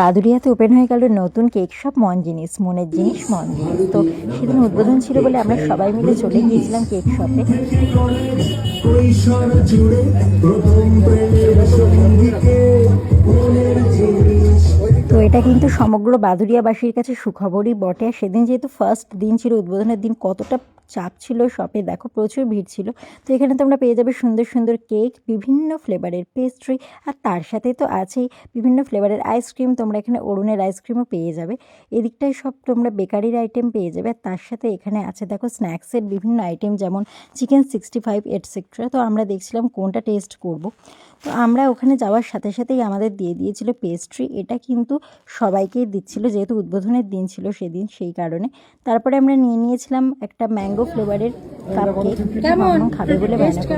বাদুরিয়াতে open হয়ে গেল নতুন কেক শপ মন জিনিস মনের জিনিস মন জিনিস তো সেদিন উদ্বোধন ছিল বলে আমরা সবাই মিলে চলে গিয়েছিলাম কেক শপে তো এটা কিন্তু সমগ্র বাদুরিয়াবাসীর কাছে সুখবরই বটে। সেদিন যেহেতু ফার্স্ট দিন ছিল, উদ্বোধনের দিন কতটা চাপ ছিল শপে দেখো প্রচুর ভিড় ছিল। তো এখানে তোমরা পেয়ে যাবে সুন্দর সুন্দর কেক বিভিন্ন ফ্লেভারের পেস্ট্রি আর তার সাথে তো আছেই বিভিন্ন ফ্লেভারের আইসক্রিম তোমরা এখানে অরুণের আইসক্রিমও পেয়ে যাবে। এদিকটায় সব তোমরা বেকারির আইটেম পেয়ে যাবে, আর তার সাথে এখানে আছে দেখো স্ন্যাক্সের বিভিন্ন আইটেম যেমন চিকেন সিক্সটি ফাইভ এটসেট্রা তো আমরা দেখছিলাম কোনটা টেস্ট করব। তো আমরা ওখানে যাওয়ার সাথে সাথেই আমাদের দিয়ে দিয়েছিল পেস্ট্রি এটা কিন্তু সবাইকেই দিচ্ছিল যেহেতু উদ্বোধনের দিন ছিল সেদিন সেই কারণে। তারপরে আমরা নিয়ে নিয়েছিলাম একটা ম্যাঙ্গো ফ্লেভারের কাপ কেক খাবে বলে করছিল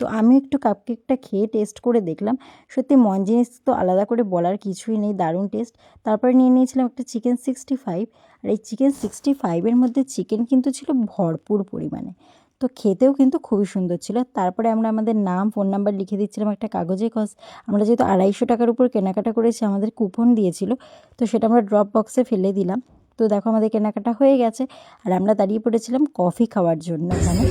তো আমি একটু কাপকেকটা খেয়ে টেস্ট করে দেখলাম। সত্যি মন জিনিস তো আলাদা করে বলার কিছুই নেই দারুণ টেস্ট তারপরে নিয়ে নিয়েছিলাম একটা চিকেন সিক্সটি ফাইভ আর এই চিকেন সিক্সটি ফাইভের মধ্যে চিকেন কিন্তু ছিল ভরপুর পরিমাণে। তো খেতেও কিন্তু খুবই সুন্দর ছিল। তারপরে আমরা আমাদের নাম ফোন নাম্বার লিখে দিচ্ছিলাম একটা কাগজে কজ আমরা যেহেতু আড়াইশো টাকার উপর কেনাকাটা করেছি আমাদের কুপন দিয়েছিল তো সেটা আমরা ড্রপ বক্সে ফেলে দিলাম। তো দেখো আমাদের কেনাকাটা হয়ে গেছে আর আমরা দাঁড়িয়ে পড়েছিলাম কফি খাওয়ার জন্য এখানে।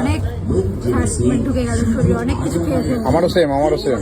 অনেক ঢুকে গেল অনেক কিছু আমারও সেম আমারও সেম